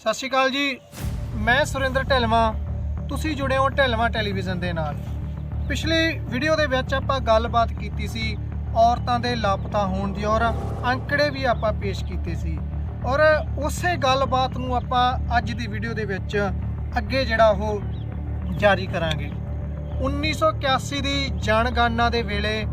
ਸਤਿ ਸ਼੍ਰੀ ਅਕਾਲ ਜੀ। ਮੈਂ ਸੁਰਿੰਦਰ ਢਿਲਵਾਂ। ਤੁਸੀਂ ਜੁੜੇ ਹੋ ਢਿਲਵਾਂ ਟੈਲੀਵਿਜ਼ਨ ਦੇ ਨਾਲ। ਪਿਛਲੀ ਵੀਡੀਓ ਦੇ ਵਿੱਚ ਆਪਾਂ ਗੱਲਬਾਤ ਕੀਤੀ ਸੀ ਔਰਤਾਂ ਦੇ ਲਾਪਤਾ ਹੋਣ ਦੀ ਔਰ ਅੰਕੜੇ ਵੀ ਆਪਾਂ ਪੇਸ਼ ਕੀਤੇ ਸੀ। ਔਰ ਉਸੇ ਗੱਲਬਾਤ ਨੂੰ ਆਪਾਂ ਅੱਜ ਦੀ ਵੀਡੀਓ ਦੇ ਵਿੱਚ ਅੱਗੇ ਜਿਹੜਾ ਉਹ ਜਾਰੀ ਕਰਾਂਗੇ। 1981 ਦੀ ਜਨਗਣਨਾ ਦੇ ਵੇਲੇ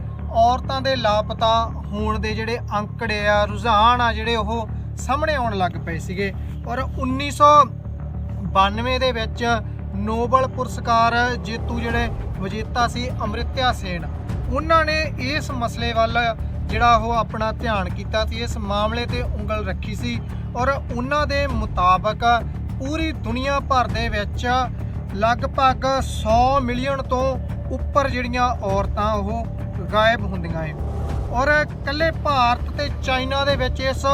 ਔਰਤਾਂ ਦੇ ਲਾਪਤਾ ਹੋਣ ਦੇ ਜਿਹੜੇ ਅੰਕੜੇ ਆ, ਰੁਝਾਨ ਆ ਜਿਹੜੇ ਉਹ ਸਾਹਮਣੇ ਆਉਣ ਲੱਗ ਪਏ ਸੀਗੇ। ਔਰ 1992 ਦੇ ਵਿੱਚ ਨੋਬਲ ਪੁਰਸਕਾਰ ਜੇਤੂ ਜਿਹੜੇ ਵਿਜੇਤਾ ਸੀ ਅਮ੍ਰਿਤਿਆ ਸੇਨ, ਉਹਨਾਂ ਨੇ ਇਸ ਮਸਲੇ ਵੱਲ ਜਿਹੜਾ ਉਹ ਆਪਣਾ ਧਿਆਨ ਕੀਤਾ ਸੀ ਇਸ ਮਾਮਲੇ ਤੇ ਉਂਗਲ ਰੱਖੀ ਸੀ ਔਰ ਉਹਨਾਂ ਦੇ ਮੁਤਾਬਕ ਪੂਰੀ ਦੁਨੀਆ ਭਰ ਦੇ ਵਿੱਚ ਲਗਭਗ 100 ਮਿਲੀਅਨ ਤੋਂ ਉੱਪਰ ਜਿਹੜੀਆਂ ਔਰਤਾਂ ਉਹ ਗਾਇਬ ਹੁੰਦੀਆਂ ਏ ਔਰ ਇਕੱਲੇ ਭਾਰਤ ਤੇ ਚਾਈਨਾ ਦੇ ਵਿੱਚ ਇਸ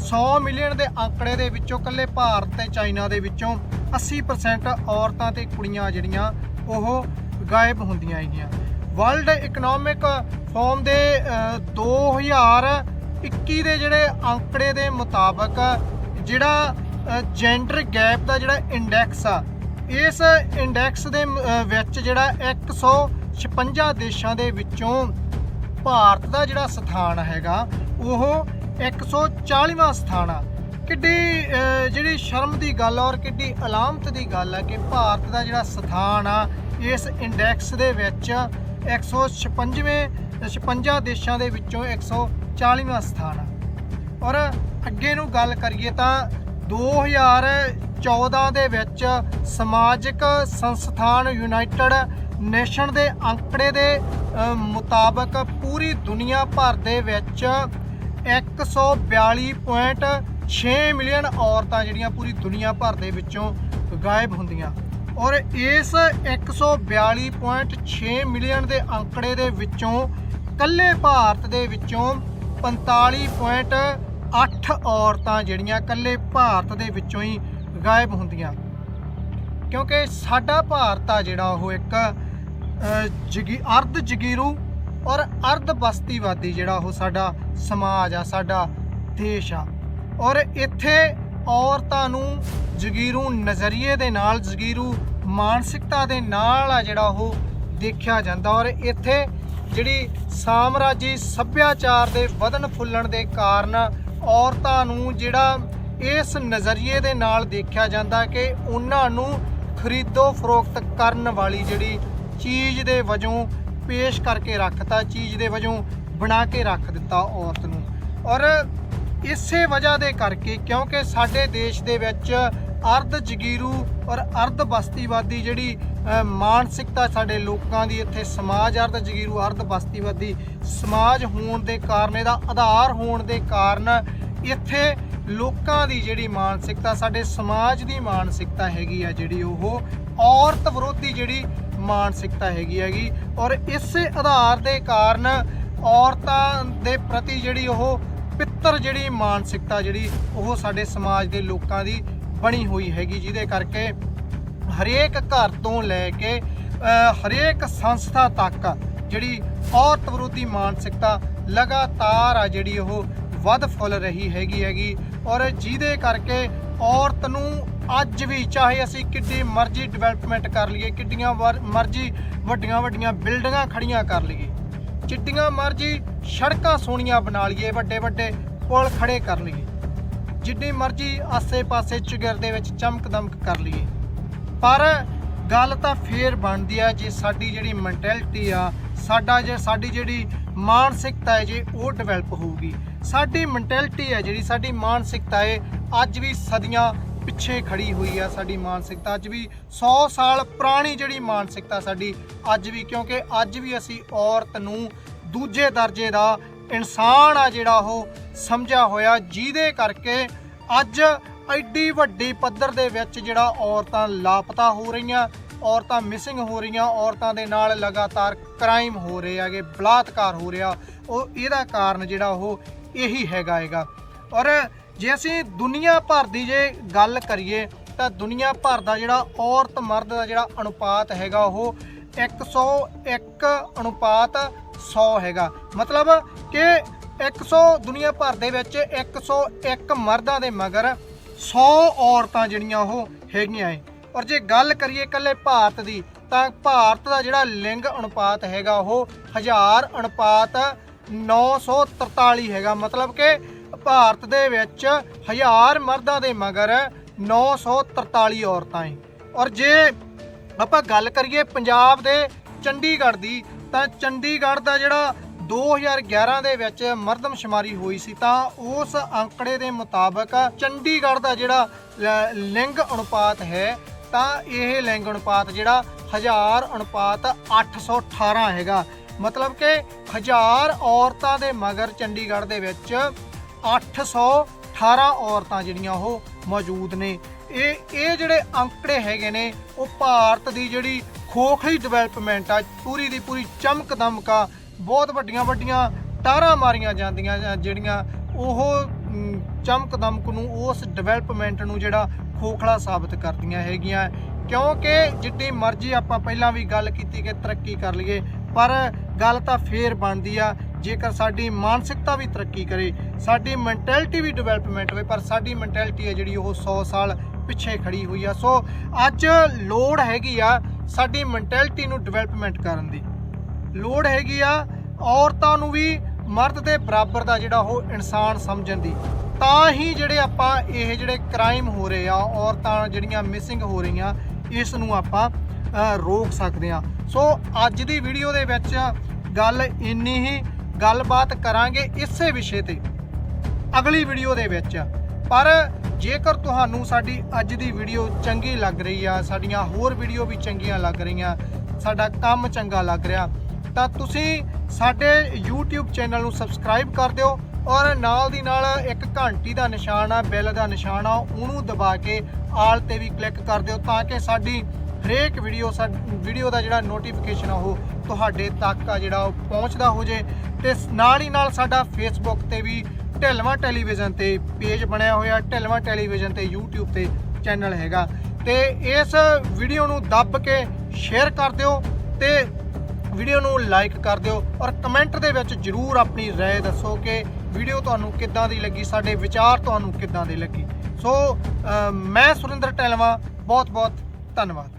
100 ਮਿਲੀਅਨ ਦੇ ਅੰਕੜੇ ਦੇ ਵਿੱਚੋਂ ਕੱਲੇ ਭਾਰਤ ਤੇ ਚਾਈਨਾ ਦੇ ਵਿੱਚੋਂ 80% ਔਰਤਾਂ ਤੇ ਕੁੜੀਆਂ ਜਿਹੜੀਆਂ ਉਹ ਗਾਇਬ ਹੁੰਦੀਆਂ ਹੈਗੀਆਂ। ਵਰਲਡ ਇਕਨੋਮਿਕ ਫੋਰਮ ਦੇ ਅਹ, 2021 ਦੇ ਜਿਹੜੇ ਅੰਕੜੇ ਦੇ ਮੁਤਾਬਕ ਜਿਹੜਾ ਜੈਂਡਰ ਗੈਪ ਦਾ ਜਿਹੜਾ ਇੰਡੈਕਸ ਆ ਇਸ ਇੰਡੈਕਸ ਦੇ ਵਿੱਚ ਜਿਹੜਾ 156 ਦੇਸ਼ਾਂ ਦੇ ਵਿੱਚੋਂ ਭਾਰਤ ਦਾ ਜਿਹੜਾ ਸਥਾਨ ਹੈਗਾ ਉਹ 140ਵਾਂ ਸਥਾਨ ਆ। ਕਿੱਡੀ ਜਿਹੜੀ ਸ਼ਰਮ ਦੀ ਗੱਲ ਔਰ ਕਿੱਡੀ ਅਲਾਮਤ ਦੀ ਗੱਲ ਆ ਕਿ ਭਾਰਤ ਦਾ ਜਿਹੜਾ ਸਥਾਨ ਆ, ਇਸ ਇੰਡੈਕਸ ਦੇ ਵਿੱਚ 156ਵੇਂ 56 ਦੇਸ਼ਾਂ ਦੇ ਵਿੱਚੋਂ 140ਵਾਂ ਸਥਾਨ ਆ। ਔਰ ਅੱਗੇ ਨੂੰ ਗੱਲ ਕਰੀਏ ਤਾਂ 2014 ਦੇ ਵਿੱਚ ਸਮਾਜਿਕ ਸੰਸਥਾਨ ਯੂਨਾਈਟਿਡ ਨੇਸ਼ਨ ਦੇ ਅੰਕੜੇ ਦੇ ਮੁਤਾਬਕ ਪੂਰੀ ਦੁਨੀਆ ਭਰ ਦੇ ਵਿੱਚ 142.6 ਮਿਲੀਅਨ ਔਰਤਾਂ ਜਿਹੜੀਆਂ ਪੂਰੀ ਦੁਨੀਆ ਭਰ ਦੇ ਵਿੱਚੋਂ ਗਾਇਬ ਹੁੰਦੀਆਂ। ਔਰ ਇਸ 142.6 ਮਿਲੀਅਨ ਦੇ ਅੰਕੜੇ ਦੇ ਵਿੱਚੋਂ ਕੱਲੇ ਭਾਰਤ ਦੇ ਵਿੱਚੋਂ 45.8 ਔਰਤਾਂ ਜਿਹੜੀਆਂ ਕੱਲੇ ਭਾਰਤ ਦੇ ਵਿੱਚੋਂ ਹੀ ਗਾਇਬ ਹੁੰਦੀਆਂ। ਕਿਉਂਕਿ ਸਾਡਾ ਭਾਰਤ ਆ ਜਿਹੜਾ ਉਹ ਇੱਕ ਜਗੀ, ਅਰਧ ਜਗੀਰੂ ਔਰ ਅਰਧ ਬਸਤੀਵਾਦੀ ਜਿਹੜਾ ਉਹ ਸਾਡਾ ਸਮਾਜ ਆ, ਸਾਡਾ ਦੇਸ਼ ਆ। ਔਰ ਇੱਥੇ ਔਰਤਾਂ ਨੂੰ ਜਗੀਰੂ ਨਜ਼ਰੀਏ ਦੇ ਨਾਲ, ਜਗੀਰੂ ਮਾਨਸਿਕਤਾ ਦੇ ਨਾਲ ਆ ਜਿਹੜਾ ਉਹ ਦੇਖਿਆ ਜਾਂਦਾ। ਔਰ ਇੱਥੇ ਜਿਹੜੀ ਸਾਮਰਾਜੀ ਸੱਭਿਆਚਾਰ ਦੇ ਵਧਣ ਫੁੱਲਣ ਦੇ ਕਾਰਨ ਔਰਤਾਂ ਨੂੰ ਜਿਹੜਾ ਇਸ ਨਜ਼ਰੀਏ ਦੇ ਨਾਲ ਦੇਖਿਆ ਜਾਂਦਾ ਕਿ ਉਹਨਾਂ ਨੂੰ ਖਰੀਦੋ ਫਰੋਖਤ ਕਰਨ ਵਾਲੀ ਜਿਹੜੀ ਚੀਜ਼ ਦੇ ਵਜੋਂ ਪੇਸ਼ ਕਰਕੇ ਰੱਖਤਾ, ਚੀਜ਼ ਦੇ ਵਜੋਂ ਬਣਾ ਕੇ ਰੱਖ ਦਿੱਤਾ ਔਰਤ ਨੂੰ। ਔਰ ਇਸੇ ਵਜ੍ਹਾ ਦੇ ਕਰਕੇ ਕਿਉਂਕਿ ਸਾਡੇ ਦੇਸ਼ ਦੇ ਵਿੱਚ ਅਰਧ ਜਗੀਰੂ ਔਰ ਅਰਧ ਬਸਤੀਵਾਦੀ ਜਿਹੜੀ ਮਾਨਸਿਕਤਾ ਸਾਡੇ ਲੋਕਾਂ ਦੀ ਇੱਥੇ ਸਮਾਜ ਅਰਧ ਜਗੀਰੂ, ਅਰਧ ਬਸਤੀਵਾਦੀ ਸਮਾਜ ਹੋਣ ਦੇ ਕਾਰਨ, ਇਹਦਾ ਆਧਾਰ ਹੋਣ ਦੇ ਕਾਰਨ ਇੱਥੇ ਲੋਕਾਂ ਦੀ ਜਿਹੜੀ ਮਾਨਸਿਕਤਾ, ਸਾਡੇ ਸਮਾਜ ਦੀ ਮਾਨਸਿਕਤਾ ਹੈਗੀ ਆ ਜਿਹੜੀ ਉਹ ਔਰਤ ਵਿਰੋਧੀ ਜਿਹੜੀ ਮਾਨਸਿਕਤਾ ਹੈਗੀ ਹੈਗੀ। ਔਰ ਇਸੇ ਆਧਾਰ ਦੇ ਕਾਰਨ ਔਰਤਾਂ ਦੇ ਪ੍ਰਤੀ ਜਿਹੜੀ ਉਹ ਪਿੱਤਰ ਜਿਹੜੀ ਮਾਨਸਿਕਤਾ ਜਿਹੜੀ ਉਹ ਸਾਡੇ ਸਮਾਜ ਦੇ ਲੋਕਾਂ ਦੀ ਬਣੀ ਹੋਈ ਹੈਗੀ, ਜਿਹਦੇ ਕਰਕੇ ਹਰੇਕ ਘਰ ਤੋਂ ਲੈ ਕੇ ਹਰੇਕ ਸੰਸਥਾ ਤੱਕ ਜਿਹੜੀ ਔਰਤ ਵਿਰੋਧੀ ਮਾਨਸਿਕਤਾ ਲਗਾਤਾਰ ਆ ਜਿਹੜੀ ਉਹ ਵੱਧ ਫੁੱਲ ਰਹੀ ਹੈਗੀ ਹੈਗੀ ਔਰ ਜਿਹਦੇ ਕਰਕੇ ਔਰਤ ਨੂੰ ਅੱਜ ਵੀ ਚਾਹੇ ਅਸੀਂ ਕਿੱਡੀ ਮਰਜ਼ੀ ਡਿਵੈਲਪਮੈਂਟ ਕਰ ਲਈਏ, ਕਿੱਡੀਆਂ ਵਰ- ਮਰਜ਼ੀ ਵੱਡੀਆਂ ਵੱਡੀਆਂ ਬਿਲਡਿੰਗਾਂ ਖੜੀਆਂ ਕਰ ਲਈਏ ਜਿੱਡੀਆਂ ਮਰਜ਼ੀ ਸੜਕਾਂ ਸੋਹਣੀਆਂ ਬਣਾ ਲਈਏ, ਵੱਡੇ ਵੱਡੇ ਪੁਲ ਖੜੇ ਕਰ ਲਈਏ। ਜਿੱਡੀ ਮਰਜ਼ੀ ਆਸੇ-ਪਾਸੇ ਚਿਗਰ ਦੇ ਵਿੱਚ ਚਮਕ ਦਮਕ ਕਰ ਲਈਏ। ਪਰ ਗੱਲ ਤਾਂ ਫੇਰ ਬਣਦੀ ਆ, ਜੇ ਸਾਡੀ ਜਿਹੜੀ ਮੈਂਟੈਲਿਟੀ ਆ, ਸਾਡਾ ਜੇ, ਸਾਡੀ ਜਿਹੜੀ ਮਾਨਸਿਕਤਾ ਹੈ ਜੇ, ਉਹ ਡਿਵੈਲਪ ਹੋਊਗੀ। ਸਾਡੀ ਮੈਂਟੈਲਿਟੀ ਹੈ ਜਿਹੜੀ, ਸਾਡੀ ਮਾਨਸਿਕਤਾ ਹੈ, ਅੱਜ ਵੀ ਸਦੀਆਂ ਪਿੱਛੇ ਖੜੀ ਹੋਈ ਆ ਸਾਡੀ ਮਾਨਸਿਕਤਾ। ਅੱਜ ਵੀ 100 ਸਾਲ ਪੁਰਾਣੀ ਜਿਹੜੀ ਮਾਨਸਿਕਤਾ ਸਾਡੀ, ਅੱਜ ਵੀ, ਕਿਉਂਕਿ ਅੱਜ ਵੀ ਅਸੀਂ ਔਰਤ ਨੂੰ ਦੂਜੇ ਦਰਜੇ ਦਾ ਇਨਸਾਨ ਆ ਜਿਹੜਾ ਉਹ ਸਮਝਿਆ ਹੋਇਆ, ਜਿਹਦੇ ਕਰਕੇ ਅੱਜ ਐਡੀ ਵੱਡੀ ਪੱਧਰ ਦੇ ਵਿੱਚ ਜਿਹੜਾ ਔਰਤਾਂ ਲਾਪਤਾ ਹੋ ਰਹੀਆਂ, ਔਰਤਾਂ ਮਿਸਿੰਗ ਹੋ ਰਹੀਆਂ, ਔਰਤਾਂ ਦੇ ਨਾਲ ਲਗਾਤਾਰ ਕ੍ਰਾਈਮ ਹੋ ਰਹੇ ਹੈਗੇ, ਬਲਾਤਕਾਰ ਹੋ ਰਿਹਾ। ਉਹ ਇਹਦਾ ਕਾਰਨ ਜਿਹੜਾ ਉਹ ਇਹੀ ਹੈਗਾ ਹੈਗਾ। ਔਰ ਜੇ ਅਸੀਂ ਦੁਨੀਆ ਭਰ ਦੀ ਜੇ ਗੱਲ ਕਰੀਏ ਤਾਂ ਦੁਨੀਆ ਭਰ ਦਾ ਜਿਹੜਾ ਔਰਤ ਮਰਦ ਦਾ ਜਿਹੜਾ ਅਨੁਪਾਤ ਹੈਗਾ ਉਹ 101 ਅਨੁਪਾਤ 100 ਹੈਗਾ। ਮਤਲਬ ਕਿ 100 ਦੁਨੀਆ ਭਰ ਦੇ ਵਿੱਚ 101 ਮਰਦਾਂ ਦੇ ਮਗਰ 100 ਔਰਤਾਂ ਜਿਹੜੀਆਂ ਉਹ ਹੈਗੀਆਂ ਏ। ਔਰ ਜੇ ਗੱਲ ਕਰੀਏ ਇਕੱਲੇ ਭਾਰਤ ਦੀ, ਤਾਂ ਭਾਰਤ ਦਾ ਜਿਹੜਾ ਲਿੰਗ ਅਨੁਪਾਤ ਹੈਗਾ ਉਹ 1000 ਅਨੁਪਾਤ 943 ਹੈਗਾ। ਮਤਲਬ ਕਿ ਭਾਰਤ ਦੇ ਵਿੱਚ 1000 ਮਰਦਾਂ ਦੇ ਮਗਰ 943 ਔਰਤਾਂ ਏ। ਔਰ ਜੇ ਆਪਾਂ ਗੱਲ ਕਰੀਏ ਪੰਜਾਬ ਦੇ ਚੰਡੀਗੜ੍ਹ ਦੀ, ਤਾਂ ਚੰਡੀਗੜ੍ਹ ਦਾ ਜਿਹੜਾ 2011 ਦੇ ਵਿੱਚ ਮਰਦਮਸ਼ੁਮਾਰੀ ਹੋਈ ਸੀ, ਤਾਂ ਉਸ ਅੰਕੜੇ ਦੇ ਮੁਤਾਬਕ ਚੰਡੀਗੜ੍ਹ ਦਾ ਜਿਹੜਾ ਲਿੰਗ ਅਨੁਪਾਤ ਹੈ, ਤਾਂ ਇਹ ਲਿੰਗ ਅਨੁਪਾਤ ਜਿਹੜਾ 1000 ਅਨੁਪਾਤ 818 ਹੈਗਾ। ਮਤਲਬ ਕਿ 1000 ਔਰਤਾਂ ਦੇ ਮਗਰ ਚੰਡੀਗੜ੍ਹ ਦੇ ਵਿੱਚ 818 ਔਰਤਾਂ ਜਿਹੜੀਆਂ ਉਹ ਮੌਜੂਦ ਨੇ। ਇਹ ਇਹ ਜਿਹੜੇ ਅੰਕੜੇ ਹੈਗੇ ਨੇ, ਉਹ ਭਾਰਤ ਦੀ ਜਿਹੜੀ ਖੋਖਲੀ ਡਿਵੈਲਪਮੈਂਟ ਆ, ਪੂਰੀ ਦੀ ਪੂਰੀ ਚਮਕ ਦਮਕਾ ਬਹੁਤ ਵੱਡੀਆਂ ਵੱਡੀਆਂ ਟਾਰਾਂ ਮਾਰੀਆਂ ਜਾਂਦੀਆਂ ਜਿਹੜੀਆਂ ਉਹ ਚਮਕ ਦਮਕ ਨੂੰ, ਉਸ ਡਿਵੈਲਪਮੈਂਟ ਨੂੰ ਜਿਹੜਾ ਖੋਖਲਾ ਸਾਬਤ ਕਰਦੀਆਂ ਹੈਗੀਆਂ। ਕਿਉਂਕਿ ਜਿੱਡੀ ਮਰਜ਼ੀ ਆਪਾਂ ਪਹਿਲਾਂ ਵੀ ਗੱਲ ਕੀਤੀ ਕਿ ਤਰੱਕੀ ਕਰ ਲਈਏ, ਪਰ ਗੱਲ ਤਾਂ ਫੇਰ ਬਣਦੀ ਆ ਜੇਕਰ ਸਾਡੀ ਮਾਨਸਿਕਤਾ ਵੀ ਤਰੱਕੀ ਕਰੇ, ਸਾਡੀ ਮੈਂਟੈਲਿਟੀ ਵੀ ਡਿਵੈਲਪਮੈਂਟ ਹੋਵੇ, ਪਰ ਸਾਡੀ ਮੈਂਟੈਲਿਟੀ ਹੈ ਜਿਹੜੀ ਉਹ 100 ਸਾਲ ਪਿੱਛੇ ਖੜੀ ਹੋਈ ਆ। ਸੋ ਅੱਜ ਲੋੜ ਹੈਗੀ ਆ ਸਾਡੀ ਮੈਂਟੈਲਿਟੀ ਨੂੰ ਡਿਵੈਲਪਮੈਂਟ ਕਰਨ ਦੀ। ਲੋੜ ਹੈਗੀ ਆ ਔਰਤਾਂ ਨੂੰ ਵੀ ਮਰਦ ਦੇ ਬਰਾਬਰ ਦਾ ਜਿਹੜਾ ਉਹ ਇਨਸਾਨ ਸਮਝਣ ਦੀ। ਤਾਂ ਹੀ ਜਿਹੜੇ ਆਪਾਂ ਇਹ ਜਿਹੜੇ ਕ੍ਰਾਈਮ ਹੋ ਰਹੇ ਆ, ਔਰਤਾਂ ਜਿਹੜੀਆਂ ਮਿਸਿੰਗ ਹੋ ਰਹੀਆਂ, ਇਸ ਨੂੰ ਆਪਾਂ ਰੋਕ ਸਕਦੇ ਆ। ਸੋ ਅੱਜ ਦੀ ਵੀਡੀਓ ਦੇ ਵਿੱਚ ਗੱਲ ਇੰਨੀ ਹੀ ਗੱਲਬਾਤ ਕਰਾਂਗੇ ਇਸੇ ਵਿਸ਼ੇ ਤੇ ਅਗਲੀ ਵੀਡੀਓ ਦੇ ਵਿੱਚ। ਪਰ ਜੇਕਰ ਤੁਹਾਨੂੰ ਸਾਡੀ ਅੱਜ ਦੀ ਵੀਡੀਓ ਚੰਗੀ ਲੱਗ ਰਹੀ ਆ, ਸਾਡੀਆਂ ਹੋਰ ਵੀਡੀਓ ਵੀ ਚੰਗੀਆਂ ਲੱਗ ਰਹੀਆਂ, ਸਾਡਾ ਕੰਮ ਚੰਗਾ ਲੱਗ ਰਿਹਾ, ਤਾਂ ਤੁਸੀਂ ਸਾਡੇ YouTube ਚੈਨਲ ਨੂੰ ਸਬਸਕ੍ਰਾਈਬ ਕਰ ਦਿਓ ਔਰ ਨਾਲ ਦੀ ਨਾਲ ਇੱਕ ਘੰਟੀ ਦਾ ਨਿਸ਼ਾਨ ਆ, ਬੈਲ ਦਾ ਨਿਸ਼ਾਨ ਆ, ਉਹਨੂੰ ਦਬਾ ਕੇ ਆਲ ਤੇ ਵੀ ਕਲਿੱਕ ਕਰ ਦਿਓ ਤਾਂ ਕਿ ਸਾਡੀ ਹਰੇਕ ਵੀਡੀਓ ਵੀਡੀਓ ਦਾ ਜਿਹੜਾ ਨੋਟੀਫਿਕੇਸ਼ਨ ਆ ਉਹ ਤੁਹਾਡੇ ਤੱਕ ਆ ਜਿਹੜਾ ਉਹ ਪਹੁੰਚਦਾ ਹੋ ਜੇ ਤੇ ਨਾਲ ਹੀ ਨਾਲ ਸਾਡਾ ਫੇਸਬੁੱਕ ਤੇ ਵੀ ਢਿਲਵਾਂ ਟੈਲੀਵਿਜ਼ਨ ਤੇ ਪੇਜ ਬਣਿਆ ਹੋਇਆ ਢਿਲਵਾਂ ਟੈਲੀਵਿਜ਼ਨ ਤੇ YouTube ਤੇ ਚੈਨਲ ਹੈਗਾ ਤੇ ਇਸ ਵੀਡੀਓ ਨੂੰ ਦੱਬ ਕੇ ਸ਼ੇਅਰ ਕਰ ਦਿਓ ਤੇ ਵੀਡੀਓ ਨੂੰ ਲਾਈਕ ਕਰ ਦਿਓ ਔਰ ਕਮੈਂਟ ਦੇ ਵਿੱਚ ਜਰੂਰ ਆਪਣੀ رائے ਦੱਸੋ ਕਿ ਵੀਡੀਓ ਤੁਹਾਨੂੰ ਕਿੱਦਾਂ ਦੀ ਲੱਗੀ ਸਾਡੇ ਵਿਚਾਰ ਤੁਹਾਨੂੰ ਕਿੱਦਾਂ ਦੇ ਲੱਗੀ ਸੋ ਅਹ ਮੈਂ ਸੁਰਿੰਦਰ ਟੈਲਵਾ ਬਹੁਤ ਬਹੁਤ ਧੰਨਵਾਦ